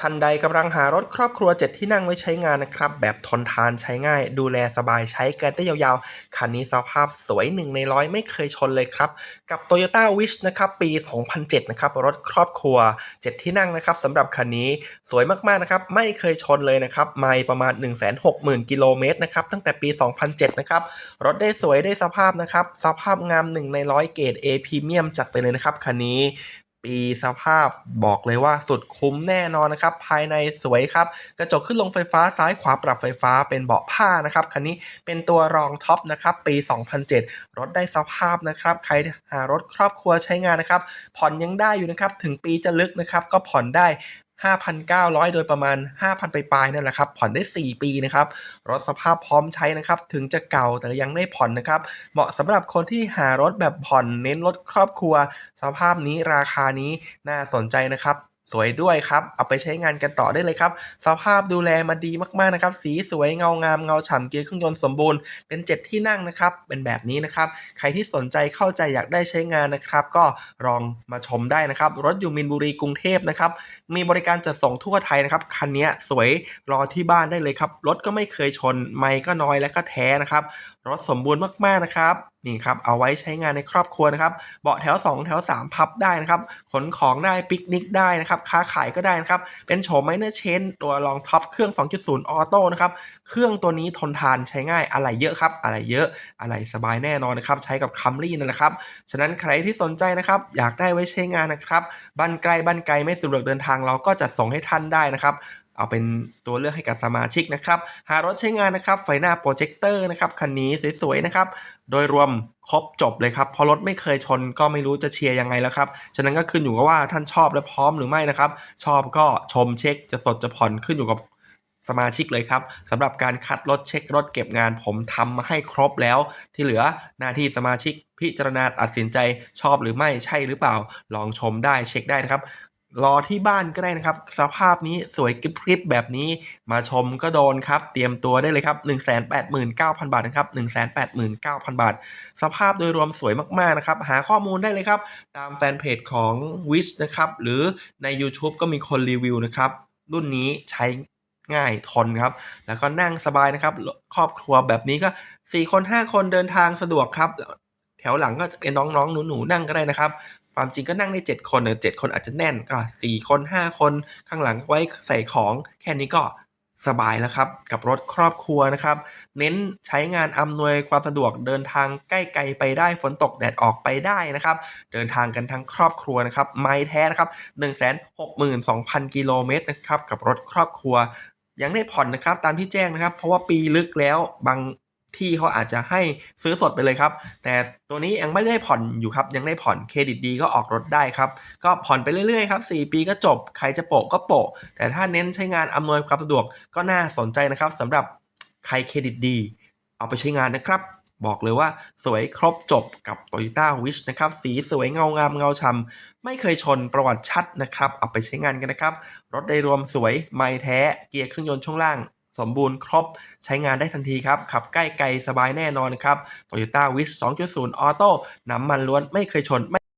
ท่านใดกำลังหารถครอบครัวเจ็ดที่นั่งไว้ใช้งานนะครับ แบบทนทานใช้ง่าย ดูแลสบายใช้กันได้ยาวๆ คันนี้สภาพสวยหนึ่งในร้อยไม่เคยชนเลยครับ กับ Toyota Wish นะครับปี 2007 นะครับ รถครอบครัว 7 ที่นั่งนะครับสำหรับคันนี้สวยมากๆนะครับ ไม่เคยชนเลยนะครับไม่ประมาณ 160,000 กิโลเมตรนะครับตั้งแต่ปี 2007 นะครับ รถได้สวยได้สภาพนะครับสภาพงามหนึ่งในร้อยเกรด A พรีเมียมจัดไปเลยนะครับคันนี้ีสภาพบอกเลยว่าสุดคุ้มแน่นอนนะครับ ภายในสวยครับ กระจกขึ้นลงไฟฟ้าซ้ายขวาปรับไฟฟ้าเป็นเบาะผ้านะครับ คันนี้เป็นตัวรองท็อปนะครับ ปี 2007 รถได้สภาพนะครับ ใครหารถครอบครัวใช้งานนะครับ ผ่อนยังได้อยู่นะครับ ถึงปีจะลึกนะครับ ก็ผ่อนได้ 5,900 โดยประมาณ 5,000 ไปปลายๆนั่นแหละครับ ผ่อนได้ 4 ปีนะครับ รถสภาพพร้อมใช้นะครับ ถึงจะเก่าแต่ยังได้ผ่อนนะครับ เหมาะสำหรับคนที่หารถแบบผ่อนเน้นรถครอบครัว สภาพนี้ราคานี้น่าสนใจนะครับ สวยด้วยครับ เอาไปใช้งานกันต่อได้เลยครับ สภาพดูแลมาดีมากๆนะครับ สีสวยเงางามเงาฉ่ำเกียร์เครื่องยนต์สมบูรณ์ เป็นเจ็ดที่นั่งนะครับ เป็นแบบนี้นะครับ ใครที่สนใจเข้าใจอยากได้ใช้งานนะครับ ก็ลองมาชมได้นะครับ รถอยู่มินบุรีกรุงเทพนะครับ มีบริการจัดส่งทั่วไทยนะครับ คันนี้สวยรอที่บ้านได้เลยครับ รถก็ไม่เคยชน ไม่ก็น้อยและก็แท้นะครับ รถสมบูรณ์มากๆนะครับนี่ครับเอาไว้ใช้งานในครอบครัวนะครับเบาะแถว 2 แถว 3 พับได้นะครับขนของได้ปิกนิกได้นะครับค้าขายก็ได้นะครับเป็นโฉมไมเนอร์เชนตัวรองท็อปเครื่อง 2.0 ออโต้นะครับเครื่องตัวนี้ทนทานใช้ง่ายอะไรเยอะครับ อะไรเยอะอะไรสบายแน่นอนนะครับใช้กับคัมรี่นั่นแหละครับฉะนั้นใครที่สนใจนะครับอยากได้ไว้ใช้งานนะครับบ้านไกลบ้านไกลไม่สะดวกเดินทางเราก็จัดส่งให้ท่านได้นะครับ เอาเป็นตัวเลือกให้กับสมาชิกนะครับ หารถใช้งานนะครับไฟหน้าโปรเจคเตอร์นะครับคันนี้สวยๆนะครับโดยรวมครบจบเลยครับพราะรถไม่เคยชนก็ไม่รู้จะเชียร์ยังไงแล้วครับฉะนั้นก็ขึ้นอยู่กับว่าท่านชอบและพร้อมหรือไม่นะครับชอบก็ชมเช็คจะสดจะผ่อนขึ้นอยู่กับสมาชิกเลยครับสำหรับการคัดรถเช็ครถเก็บงานผมทำมาให้ครบแล้ว ที่เหลือหน้าที่สมาชิกพิจารณาตัดสินใจชอบหรือไม่ใช่หรือเปล่า ลองชมได้เช็คได้นะครับ รอที่บ้านก็ได้นะครับ สภาพนี้สวยกริบกริบแบบนี้มาชมก็โดนครับ เตรียมตัวได้เลยครับ 189,000 บาทนะครับ 189,000 บาท สภาพโดยรวมสวยมากๆนะครับ หาข้อมูลได้เลยครับ ตามแฟนเพจของ Wish นะครับ หรือใน YouTube ก็มีคนรีวิวนะครับ รุ่นนี้ใช้ง่ายทนครับ แล้วก็นั่งสบายนะครับ ครอบครัวแบบนี้ก็ 4 คน 5 คนเดินทางสะดวกครับ แถวหลังก็เป็นน้องๆหนูๆนั่งก็ได้นะครับ ความจริงก็นั่งได้7คนเจ็ดคนอาจจะแน่นก็ 4 คน 5 คนข้างหลังไว้ใส่ของ แค่นี้ก็สบายแล้วครับ กับรถครอบครัวนะครับ เน้นใช้งานอำนวยความสะดวกเดินทางใกล้ไกลไปได้ฝนตกแดดออกไปได้นะครับ เดินทางกันทั้งครอบครัวนะครับ ไม่แท้นะครับ 162,000 กิโลเมตรนะครับ กับรถครอบครัว ยังได้ผ่อนนะครับ ตามที่แจ้งนะครับ เพราะว่าปีลึกแล้วบาง ที่เขาอาจจะให้ซื้อสดไปเลยครับ แต่ตัวนี้ยังไม่ได้ผ่อนอยู่ครับ ยังได้ผ่อนเครดิตดีก็ออกรถได้ครับ ก็ผ่อนไปเรื่อยๆครับ 4 ปีก็จบ ใครจะโปะก็โปะ แต่ถ้าเน้นใช้งานอำนวยความสะดวกก็น่าสนใจนะครับสำหรับใครเครดิตดี เอาไปใช้งานนะครับ บอกเลยว่าสวยครบจบกับ Toyota Wish นะครับ สีสวยเงางามเงาฉ่ำไม่เคยชนประวัติชัดนะครับ เอาไปใช้งานกันนะครับ รถได้รวมสวยไม่แท้ เกียร์เครื่องยนต์ช่วงล่าง สมบูรณ์ครบใช้งานได้ทันทีครับ ขับใกล้ไกลสบายแน่นอนครับ Toyota Wish 2.0ออโต้น้ำมันล้วนไม่เคยชน